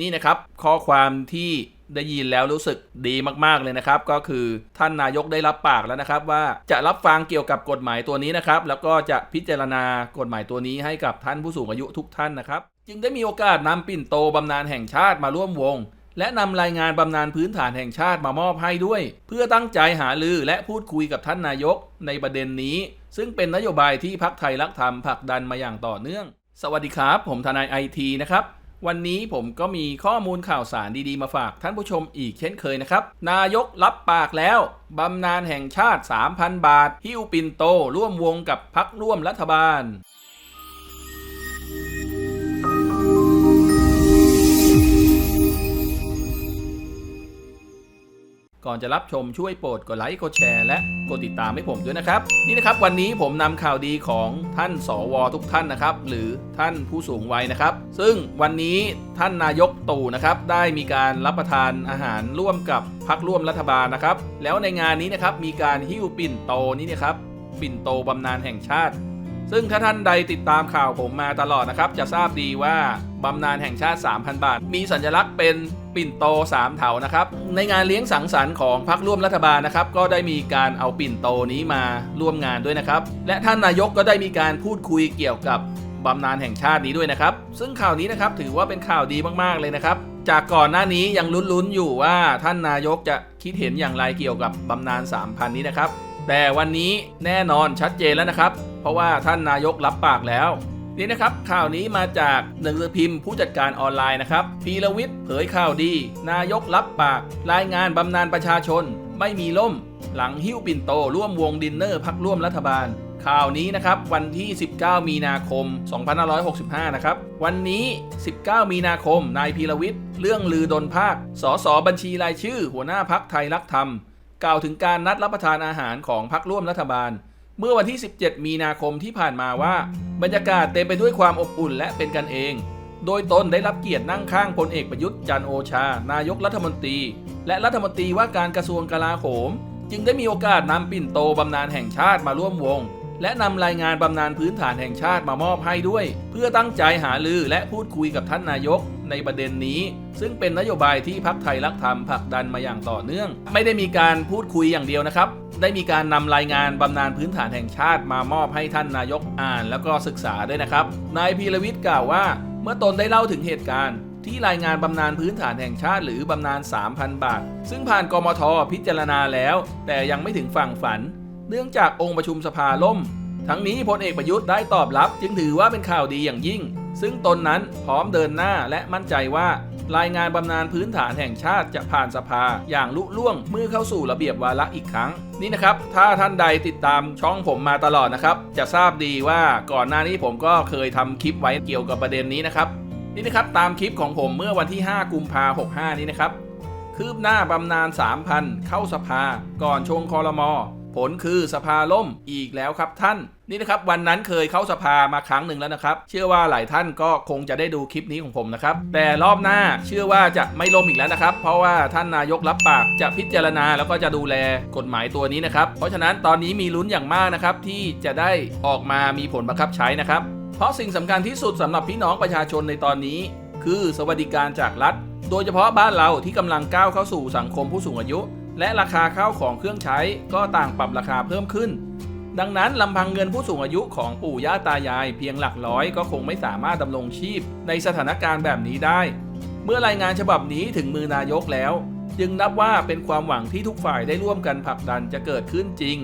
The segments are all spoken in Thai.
นี่นะครับข้อความที่ได้ยินแล้วรู้สึกดีมากๆเลยนะครับ ก็คือท่านนายกได้รับปากแล้วนะครับ ว่าจะรับฟังเกี่ยวกับกฎหมายตัวนี้นะครับ แล้วก็จะพิจารณากฎหมายตัวนี้ให้กับท่านผู้สูงอายุทุกท่านนะครับ จึงได้มีโอกาสนำปิ่นโตบำนาญแห่งชาติมาร่วมวง และนำรายงานบำนาญพื้นฐานแห่งชาติมามอบให้ด้วย เพื่อตั้งใจหาลือและพูดคุยกับท่านนายกในประเด็นนี้ ซึ่งเป็นนโยบายที่พักไทยรักธรรมผลักดันมาอย่างต่อเนื่อง สวัสดีครับ ผมทนายไอทีนะครับ วันนี้ผมก็มีข้อมูลข่าวสารดีๆมาฝากท่านผู้ชมอีกเช่นเคยนะครับ นายกรับปากแล้ว บำนาญแห่งชาติ 3,000 บาท หิ้วปินโตร่วมวงกับพักร่วมรัฐบาล อนจะรับชมช่วยโปรดกดไลค์กดแชร์และกดติดตามให้ผมด้วยนะครับ นี่นะครับวันนี้ผมนำข่าวดีของท่านสวทุกท่านนะครับ หรือท่านผู้สูงวัยนะครับ ซึ่งวันนี้ท่านนายกตู่นะครับได้มีการรับประทานอาหารร่วมกับพักร่วมรัฐบาลนะครับ แล้วในงานนี้นะครับมีการหิ้วปิ่นโตนี้นะครับปิ่นโตบำนาญแห่งชาติ ซึ่งถ้าท่านใดติดตามข่าวผมมาตลอดนะครับ จะทราบดีว่าบำนาญแห่งชาติ 3,000 บาท มีสัญลักษณ์เป็นปิ่นโต 3 เถานะครับ ในงานเลี้ยงสังสรรค์ของพรรคร่วมรัฐบาลนะครับ ก็ได้มีการเอาปิ่นโตนี้มาร่วมงานด้วยนะครับ และท่านนายกก็ได้มีการพูดคุยเกี่ยวกับบำนาญแห่งชาตินี้ด้วยนะครับ ซึ่งข่าวนี้นะครับถือว่าเป็นข่าวดีมากๆเลยนะครับ จากก่อนหน้านี้ยังลุ้นๆอยู่ว่าท่านนายกจะคิดเห็นอย่างไรเกี่ยวกับบำนาญ3,000 นี้นะครับ แต่วันนี้แน่นอนชัดเจนแล้วนะครับ เพราะว่าท่านนายกรับปากแล้วนี่นะครับข่าวนี้มาจากหนังสือพิมพ์ผู้จัดการออนไลน์นะครับพีรวิทย์เผยข่าวดี นายกรับปาก รายงานบำนาญประชาชน ไม่มีล่ม หลังหิ้วปิ่นโตร่วมวงดินเนอร์พักร่วมรัฐบาล ข่าวนี้นะครับวันที่ 19 มีนาคม 2565 นะครับ วันนี้ 19 มีนาคมนายพีรวิทย์เรื่องลือดนภาค สสบัญชีรายชื่อ หัวหน้าพักไทยรักธรรม กล่าวถึงการนัดรับประทานอาหารของพักร่วมรัฐบาล เมื่อวันที่ 17 มีนาคมที่ผ่านมาว่า บรรยากาศเต็มไปด้วยความอบอุ่นและเป็นกันเอง โดยตนได้รับเกียรตินั่งข้างพลเอกประยุทธ์จันโอชา นายกรัฐมนตรี และรัฐมนตรีว่าการกระทรวงกลาโหม จึงได้มีโอกาสนำปิ่นโตบำนาญแห่งชาติมาร่วมวง และนำรายงานบำนาญพื้นฐานแห่งชาติมามอบให้ด้วย เพื่อตั้งใจหาลือและพูดคุยกับท่านนายกในประเด็นนี้ ซึ่งเป็นนโยบายที่พักไทยรักธรรมผลักดันมาอย่างต่อเนื่อง ไม่ได้มีการพูดคุยอย่างเดียวนะครับ ได้มีการนำรายงานบำนาญพื้นฐานแห่งชาติมามอบให้ท่านนายกอ่าน แล้วก็ศึกษาด้วยนะครับนายพีรวิทย์กล่าวว่า เมื่อตนได้เล่าถึงเหตุการณ์ที่รายงานบำนาญพื้นฐานแห่งชาติหรือบำนาญ 3,000 บาท ซึ่งผ่านกมทพิจารณาแล้ว แต่ยังไม่ถึงฝั่งฝัน เนื่องจากองค์ประชุมสภาล่ม ทั้งนี้พลเอกประยุทธ์ได้ตอบรับจึงถือว่าเป็นข่าวดีอย่างยิ่ง ซึ่งตนนั้นพร้อมเดินหน้าและมั่นใจว่า รายงานบำนาญพื้นฐานแห่งชาติจะผ่านสภาอย่างลุล่วงเมื่อเข้าสู่ระเบียบวาระอีกครั้ง นี่นะครับ ถ้าท่านใดติดตามช่องผมมาตลอดนะครับ จะทราบดีว่าก่อนหน้านี้ผมก็เคยทำคลิปไว้เกี่ยวกับประเด็นนี้นะครับนี่นะครับตามคลิปของผมเมื่อวันที่ 5 กุมภาพันธ์65 นี้นะครับคืบหน้าบำนาญ3,000 เข้าสภา ก่อนชงคอรมอ ผลคือสภาล่มอีกแล้วครับท่าน นี่นะครับวันนั้นเคยเข้าสภามาครั้งหนึ่งแล้วนะครับ เชื่อว่าหลายท่านก็คงจะได้ดูคลิปนี้ของผมนะครับ แต่รอบหน้าเชื่อว่าจะไม่ล่มอีกแล้วนะครับ เพราะว่าท่านนายกรับปากจะพิจารณาแล้วก็จะดูแลกฎหมายตัวนี้นะครับ เพราะฉะนั้นตอนนี้มีลุ้นอย่างมากนะครับที่จะได้ออกมามีผลบังคับใช้นะครับ เพราะสิ่งสำคัญที่สุดสำหรับพี่น้องประชาชนในตอนนี้ คือสวัสดิการจากรัฐ โดยเฉพาะบ้านเราที่กำลังก้าวเข้าสู่สังคมผู้สูงอายุ และราคาข้าวของเครื่องใช้ก็ต่างปรับราคาเพิ่มขึ้น ดังนั้นลำพังเงินผู้สูงอายุของปู่ย่าตายายเพียงหลักร้อยก็คงไม่สามารถดำรงชีพในสถานการณ์แบบนี้ได้ เมื่อรายงานฉบับนี้ถึงมือนายกแล้ว จึงนับว่าเป็นความหวังที่ทุกฝ่ายได้ร่วมกันผลักดันจะเกิดขึ้นจริง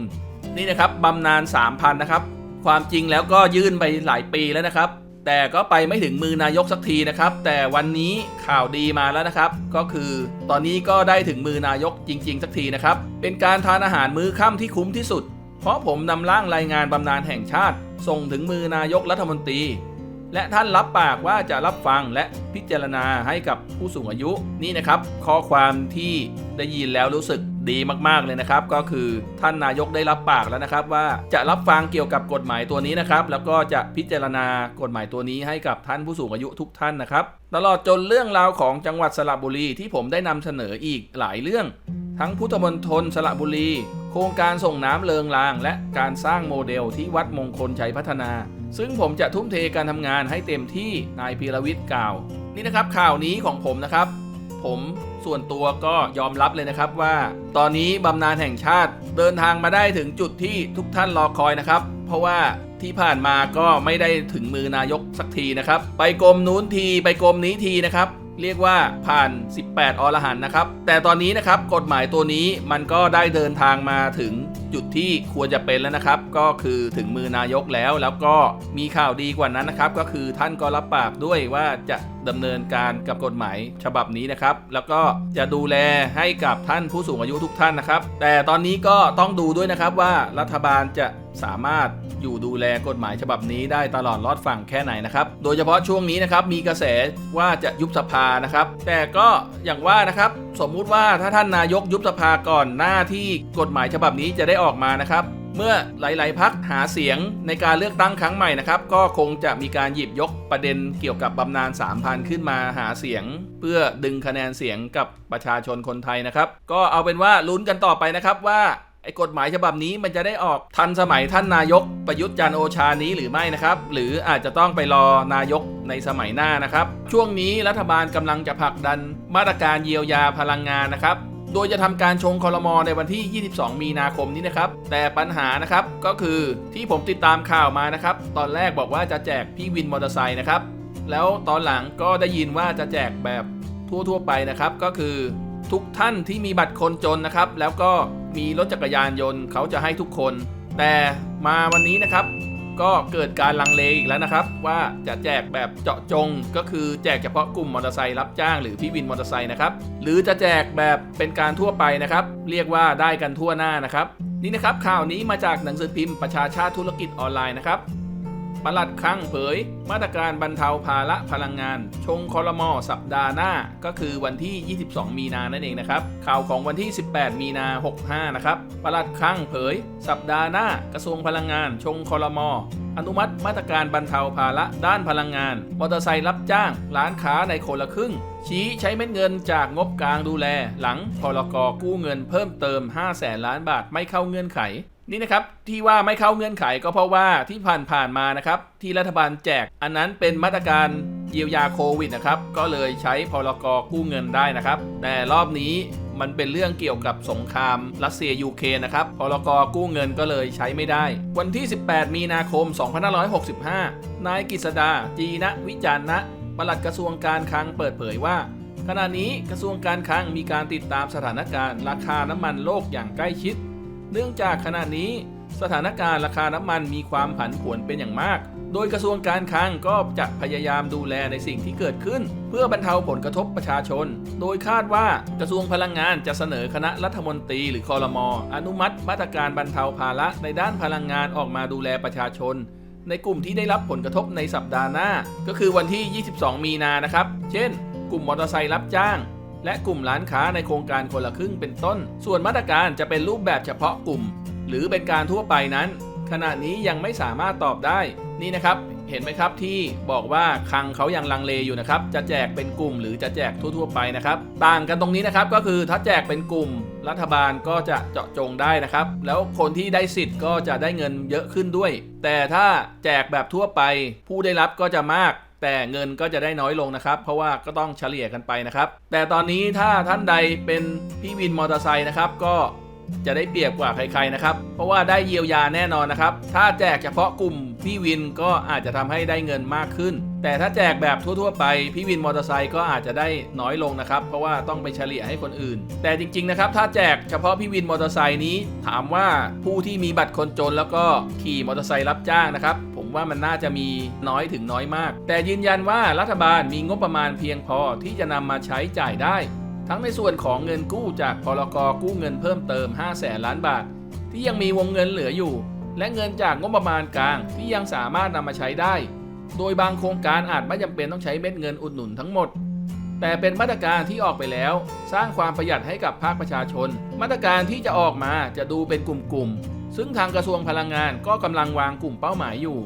นี่นะครับบำนาญ3,000นะครับ ความจริงแล้วก็ยื่นไปหลายปีแล้วนะครับ แต่ก็ไปไม่ถึงมือนายกสักทีนะครับ แต่วันนี้ข่าวดีมาแล้วนะครับ ก็คือตอนนี้ก็ได้ถึงมือนายกจริง ๆ สักทีนะครับ เป็นการทานอาหารมื้อค่ำที่คุ้มที่สุด เพราะผมนำร่างรายงานบำนาญแห่งชาติ ส่งถึงมือนายกรัฐมนตรี และท่านรับปากว่าจะรับฟังและพิจารณาให้กับผู้สูงอายุนี่นะครับ ข้อความที่ได้ยินแล้วรู้สึก ดีมากๆเลยนะครับ ก็คือท่านนายกได้รับปากแล้วนะครับ ว่าจะรับฟังเกี่ยวกับกฎหมายตัวนี้นะครับ แล้วก็จะพิจารณากฎหมายตัวนี้ให้กับท่านผู้สูงอายุทุกท่านนะครับ ตลอดจนเรื่องราวของจังหวัดสระบุรีที่ผมได้นำเสนออีกหลายเรื่อง ทั้งพุทธมณฑลสระบุรี โครงการส่งน้ำเลิงราง และการสร้างโมเดลที่วัดมงคลชัยพัฒนา ซึ่งผมจะทุ่มเทการทำงานให้เต็มที่นายพีรวิทย์กล่าว นี่นะครับข่าวนี้ของผมนะครับ ผม ส่วนตัวก็ยอมรับเลยนะครับว่า ตอนนี้บำนาญแห่งชาติเดินทางมาได้ถึงจุดที่ทุกท่านรอคอยนะครับ เพราะว่าที่ผ่านมาก็ไม่ได้ถึงมือนายกสักทีนะครับ ไปกรมนู้นทีไปกรมนี้ทีนะครับ เรียกว่าผ่าน 18 อรหันต์นะครับ แต่ตอนนี้นะครับกฎหมายตัวนี้มันก็ได้เดินทางมาถึง จุดที่ควรจะเป็นแล้วนะครับ ก็คือถึงมือนายกแล้วแล้วก็มีข่าวดีกว่านั้นนะครับ ก็คือท่านก็รับปากด้วยว่าจะดำเนินการกับกฎหมายฉบับนี้นะครับ แล้วก็จะดูแลให้กับท่านผู้สูงอายุทุกท่านนะครับ แต่ตอนนี้ก็ต้องดูด้วยนะครับว่ารัฐบาลจะสามารถอยู่ดูแลกฎหมายฉบับนี้ได้ตลอดรอดฝั่งแค่ไหนนะครับ โดยเฉพาะช่วงนี้นะครับมีกระแสว่าจะยุบสภานะครับ แต่ก็อย่างว่านะครับ สมมุติว่าถ้าท่านนายกยุบสภาก่อนหน้าที่กฎหมายฉบับนี้จะได้ออกมานะครับเมื่อหลาย ๆ พักหาเสียงในการเลือกตั้งครั้งใหม่นะครับ ก็คงจะมีการหยิบยกประเด็นเกี่ยวกับบำนาญ3,000 ขึ้นมาหาเสียง เพื่อดึงคะแนนเสียงกับประชาชนคนไทยนะครับ ก็เอาเป็นว่าลุ้นกันต่อไปนะครับว่า ไอ้กฎหมายฉบับนี้มันจะได้ออกทันสมัยท่านนายกประยุทธ์จันโอชานี้หรือไม่นะครับ หรืออาจจะต้องไปรอนายกในสมัยหน้านะครับ ช่วงนี้รัฐบาลกำลังจะผลักดันมาตรการเยียวยาพลังงานนะครับ โดยจะทำการชงคอรมอในวันที่ 22 มีนาคมนี้นะครับ แต่ปัญหานะครับก็คือที่ผมติดตามข่าวมานะครับ ตอนแรกบอกว่าจะแจกพี่วินมอเตอร์ไซค์นะครับ แล้วตอนหลังก็ได้ยินว่าจะแจกแบบทั่วๆไปนะครับ ก็คือทุกท่านที่มีบัตรคนจนนะครับ แล้วก็ มีรถจักรยานยนต์เขาจะให้ทุกคน แต่มาวันนี้นะครับ ก็เกิดการลังเลอีกแล้วนะครับ ว่าจะแจกแบบเจาะจง ก็คือแจกเฉพาะกลุ่มมอเตอร์ไซค์รับจ้างหรือพี่วินมอเตอร์ไซค์นะครับหรือจะแจกแบบเป็นการทั่วไปนะครับ เรียกว่าได้กันทั่วหน้านะครับนี่นะครับข่าวนี้มาจากหนังสือพิมพ์ประชาชาติธุรกิจออนไลน์นะครับ ปลัดคลังเผย มาตรการบรรเทาภาระพลังงาน ชงคอรมอสัปดาห์หน้า ก็คือวันที่ 22 มีนานั่นเองนะครับ ข่าวของวันที่ 18 มีนา 65 นะครับปลัดคลังเผย สัปดาห์หน้า กระทรวงพลังงาน ชงคอรมออนุมัติมาตรการบรรเทาภาระด้านพลังงาน มอเตอร์ไซค์รับจ้าง ร้านค้าในคนละครึ่ง ชี้ใช้เม็ดเงินจากงบกลางดูแล หลังพลกกู้เงินเพิ่มเติม5แสนล้านบาทไม่เข้าเงื่อนไข นี่นะครับที่ว่าไม่เข้าเงื่อนไขก็เพราะว่าที่ผ่านผ่านๆมานะครับที่รัฐบาลแจก อันนั้นเป็นมาตรการเยียวยาโควิดนะครับก็เลยใช้พลกกู้เงินได้นะครับ แต่รอบนี้มันเป็นเรื่องเกี่ยวกับสงครามรัสเซียยูเครนนะครับพลกกู้เงินก็เลยใช้ไม่ได้ วันที่ 18 มีนาคม 2565 นายกฤษดา จีนะวิจารณะปลัดกระทรวงการคลังเปิดเผยว่าขณะนี้กระทรวงการคลังมีการติดตามสถานการณ์ ราคาน้ำมันโลกอย่างใกล้ชิด เนื่องจากขณะนี้สถานการณ์ราคาน้ำมันมีความผันผวนเป็นอย่างมาก โดยกระทรวงการคลังก็จะพยายามดูแลในสิ่งที่เกิดขึ้น เพื่อบรรเทาผลกระทบประชาชน โดยคาดว่ากระทรวงพลังงานจะเสนอคณะรัฐมนตรีหรือคอรมออนุมัติ มาตรการบรรเทาภาระในด้านพลังงานออกมาดูแลประชาชน ในกลุ่มที่ได้รับผลกระทบในสัปดาห์หน้า ก็คือวันที่ 22 มีนานะครับ เช่น กลุ่มมอเตอร์ไซค์รับจ้าง และกลุ่มร้านค้าในโครงการคนละครึ่งเป็นต้น ส่วนมาตรการจะเป็นรูปแบบเฉพาะกลุ่ม หรือเป็นการทั่วไปนั้น ขณะนี้ยังไม่สามารถตอบได้ นี่นะครับ เห็นไหมครับที่บอกว่าคังเขายังลังเลอยู่นะครับ จะแจกเป็นกลุ่มหรือจะแจกทั่ว ๆ ไปนะครับ ต่างกันตรงนี้นะครับก็คือถ้าแจกเป็นกลุ่ม รัฐบาลก็จะเจาะจงได้นะครับ แล้วคนที่ได้สิทธิ์ก็จะได้เงินเยอะขึ้นด้วย แต่ถ้าแจกแบบทั่วไป ผู้ได้รับก็จะมาก แต่เงินก็จะได้น้อยลงนะครับ เพราะว่าก็ต้องเฉลี่ยกันไปนะครับ แต่ตอนนี้ถ้าท่านใดเป็นพี่วินมอเตอร์ไซค์นะครับก็จะได้เปรียบกว่าใครๆนะครับ เพราะว่าได้เยียวยาแน่นอนนะครับ ถ้าแจกเฉพาะกลุ่มพี่วินก็อาจจะทำให้ได้เงินมากขึ้น แต่ถ้าแจกแบบทั่วๆ ไปพี่วินมอเตอร์ไซค์ก็อาจจะได้น้อยลงนะครับ เพราะว่าต้องไปเฉลี่ยให้คนอื่น แต่จริงๆนะครับ ถ้าแจกเฉพาะพี่วินมอเตอร์ไซค์นี้ ถามว่าผู้ที่มีบัตรคนจนแล้วก็ขี่มอเตอร์ไซค์รับจ้างนะครับ ว่ามันน่าจะมีน้อยถึงน้อยมาก แต่ยืนยันว่ารัฐบาลมีงบประมาณเพียงพอที่จะนำมาใช้จ่ายได้ ทั้งในส่วนของเงินกู้จากพลกกู้เงินเพิ่มเติม5แสนล้านบาท ที่ยังมีวงเงินเหลืออยู่ และเงินจากงบประมาณกลางที่ยังสามารถนำมาใช้ได้ โดยบางโครงการอาจไม่จำเป็นต้องใช้เม็ดเงินอุดหนุนทั้งหมดแต่เป็นมาตรการที่ออกไปแล้ว สร้างความประหยัดให้กับภาคประชาชน มาตรการที่จะออกมาจะดูเป็นกลุ่มๆ ซึ่งทางกระทรวงพลังงานก็กำลังวางกลุ่มเป้าหมายอยู่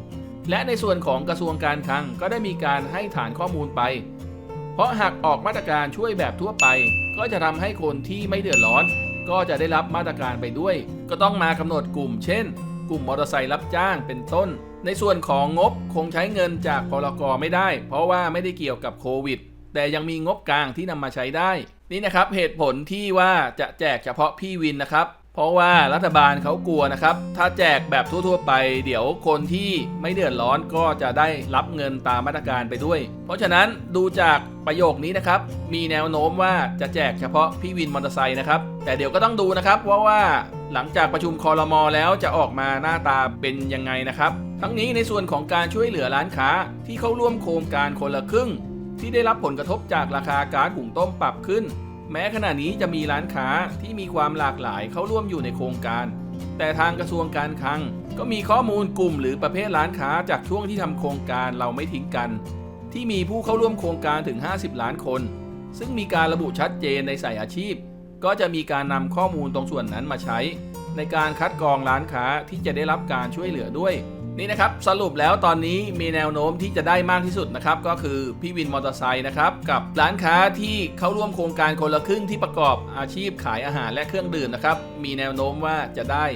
และในส่วนของกระทรวงการคลังก็ได้มีการให้ฐานข้อมูลไป เพราะหากออกมาตรการช่วยแบบทั่วไป ก็จะทำให้คนที่ไม่เดือดร้อน ก็จะได้รับมาตรการไปด้วย ก็ต้องมากำหนดกลุ่ม เช่น กลุ่มมอเตอร์ไซค์รับจ้างเป็นต้น ในส่วนของงบคงใช้เงินจากพลกรไม่ได้ เพราะว่าไม่ได้เกี่ยวกับโควิดแต่ยังมีงบกลางที่นำมาใช้ได้ นี่นะครับเหตุผลที่ว่าจะแจกเฉพาะพี่วินนะครับ เพราะว่ารัฐบาลเขากลัวนะครับ ถ้าแจกแบบทั่วๆไป เดี๋ยวคนที่ไม่เดือดร้อนก็จะได้รับเงินตามมาตรการไปด้วย เพราะฉะนั้นดูจากประโยคนี้นะครับ มีแนวโน้มว่าจะแจกเฉพาะพี่วินมอเตอร์ไซค์นะครับ แต่เดี๋ยวก็ต้องดูนะครับว่าว่าหลังจากประชุมคอรมอแล้วจะออกมาหน้าตาเป็นยังไงนะครับ ทั้งนี้ในส่วนของการช่วยเหลือร้านค้าที่เข้าร่วมโครงการคนละครึ่ง ที่ได้รับผลกระทบจากราคาก๊าซหุงต้มปรับขึ้น แม้ขณะนี้จะมีร้านค้าที่มีความหลากหลายเข้าร่วมอยู่ในโครงการ แต่ทางกระทรวงการคลัง ก็มีข้อมูลกลุ่มหรือประเภทร้านค้าจากช่วงที่ทำโครงการเราไม่ทิ้งกัน ที่มีผู้เข้าร่วมโครงการถึง 50 ล้านคน ซึ่งมีการระบุชัดเจนในสายอาชีพ ก็จะมีการนำข้อมูลตรงส่วนนั้นมาใช้ ในการคัดกรองร้านค้าที่จะได้รับการช่วยเหลือด้วย นี่นะครับสรุปแล้วตอนนี้มีแนวโน้มที่จะได้มากที่สุดนะครับก็คือพี่วินมอเตอร์ไซค์นะครับกับร้านค้าที่เข้าร่วมโครงการคนละครึ่งที่ประกอบอาชีพขายอาหารและเครื่องดื่มนะครับมีแนวโน้มว่าจะได้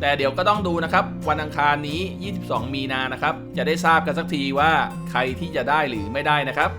แต่เดี๋ยวก็ต้องดูนะครับวันอังคารนี้ 22 มีนานะครับจะได้ทราบกันสักทีว่าใครที่จะได้หรือไม่ได้นะครับ